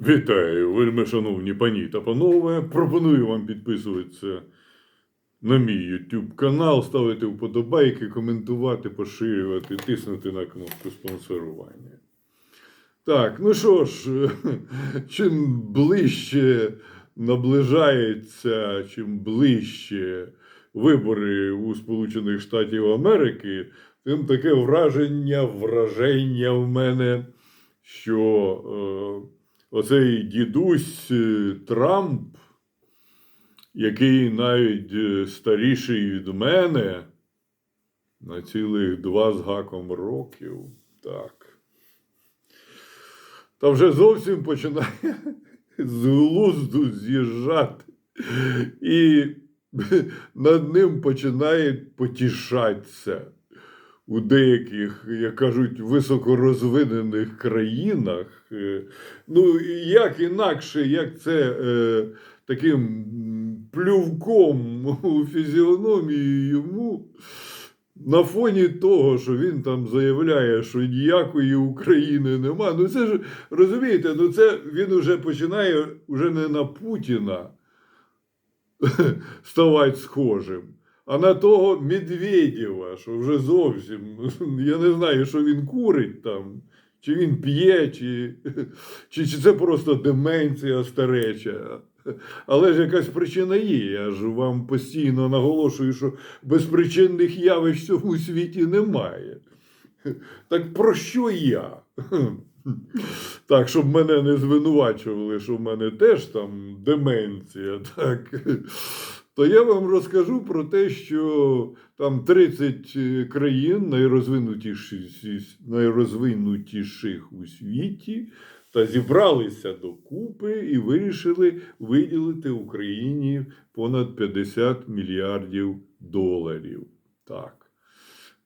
Вітаю, вельми шановні пані та панове. Пропоную вам підписуватися на мій YouTube канал, ставити вподобайки, коментувати, поширювати, тиснути на кнопку спонсорування. Так, ну що ж, чим ближче наближається, чим ближче вибори у Сполучених Штатів Америки, тим таке враження, враження в мене, що е, оцей дідусь е, Трамп, який навіть е, старіший від мене на цілих два з гаком років, так. Та вже зовсім починає з глузду з'їжджати. І над ним починають потішатися у деяких, як кажуть, високорозвинених країнах. Е, Ну, як інакше, як це е, таким плювком у фізіономії йому. На фоні того, що він там заявляє, що ніякої України нема. Ну це ж розумієте, ну це він уже починає уже не на Путіна ставати схожим, а на того Медведєва, що вже зовсім. Я не знаю, що він курить там, чи він п'є, чи, чи, чи це просто деменція стареча. Але ж якась причина є. Я ж вам постійно наголошую, що безпричинних явищ в цьому світі немає. Так про що я? Так, щоб мене не звинувачували, що в мене теж там деменція, так. То я вам розкажу про те, що там 30 країн найрозвинутіших, найрозвинутіших у світі та зібралися докупи і вирішили виділити Україні понад 50 мільярдів доларів. Так.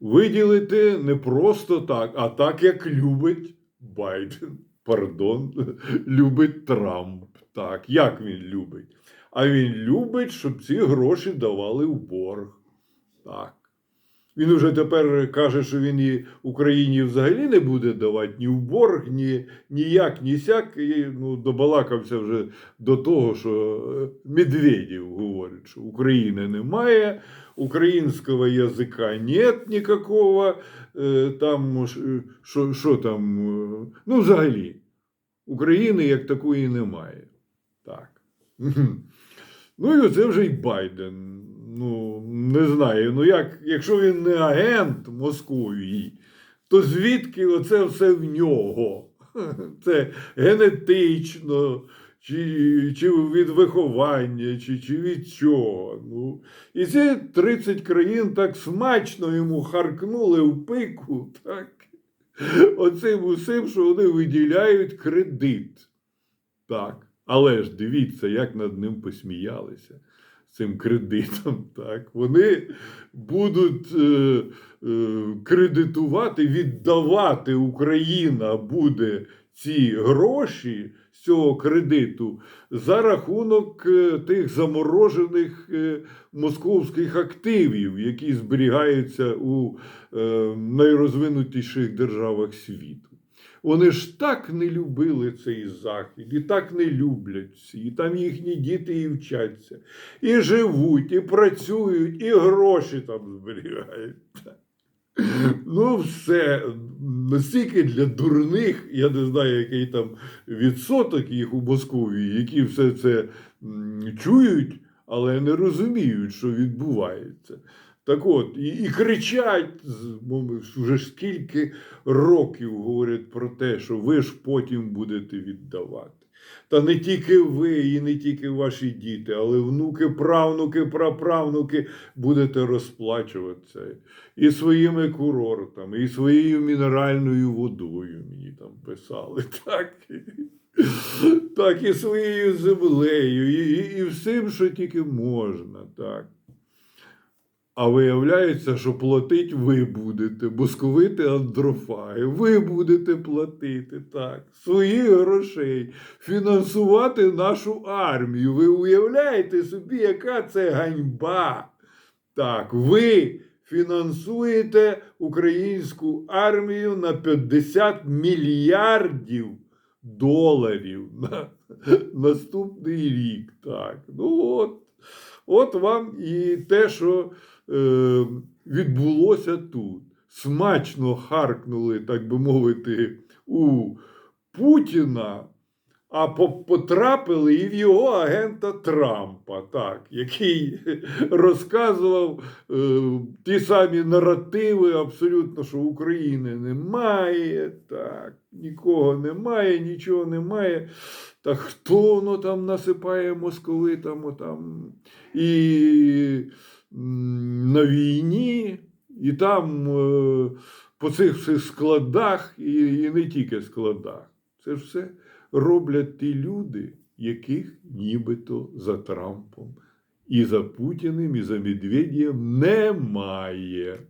Виділити не просто так, а так, як любить Байден. Пардон, любить Трамп. Так, як він любить? А він любить, щоб ці гроші давали в борг. Так. Він уже тепер каже, що він і Україні взагалі не буде давати ні в борг, ні ніяк, ні сяк. І, ну, добалакався вже до того, що е, Медведєв говорить, що України немає, українського язика нет ніякого, е, там, е, що, що там, ну, взагалі, України як такої немає. Так. Ну і оце вже й Байден. Ну, не знаю. Ну, як, якщо він не агент Московії, то звідки оце все в нього? Це генетично, чи, чи від виховання, чи, чи від чого. Ну, і ці 30 країн так смачно йому харкнули в пику, так? Оцим усім, що вони виділяють кредит. Так. Але ж дивіться, як над ним посміялися цим кредитом. Так? Вони будуть е, е, кредитувати, віддавати Україна буде ці гроші з цього кредиту за рахунок е, тих заморожених е, московських активів, які зберігаються у е, найрозвинутіших державах світу. Вони ж так не любили цей захід, і так не люблять. І там їхні діти і вчаться, і живуть, і працюють, і гроші там зберігають. Ну, все настільки для дурних, я не знаю, який там відсоток їх у Московії, які все це чують, але не розуміють, що відбувається. Так от, і, і кричать, вже скільки років говорять про те, що ви ж потім будете віддавати. Та не тільки ви, і не тільки ваші діти, але внуки, правнуки, праправнуки будете розплачуватися і своїми курортами, і своєю мінеральною водою мені там писали. Так, так і своєю землею, і, і, і всім, що тільки можна. так. А виявляється, що платить ви будете, московити андрофаги, ви будете платити так, своїх грошей, фінансувати нашу армію. Ви уявляєте собі, яка це ганьба? Так, ви фінансуєте українську армію на 50 мільярдів доларів на наступний рік. Так. Ну от, от вам і те, що е, відбулося тут. Смачно харкнули, так би мовити, у Путіна, а потрапили і в його агента Трампа, так, який розказував е, ті самі наративи, абсолютно, що України немає, так, нікого немає, нічого немає. Та хто воно там насипає московитам там, і на війні, і там е, по цих всіх складах, і, і не тільки складах. Це ж все роблять ті люди, яких нібито за Трампом і за Путіним, і за Медведєм немає.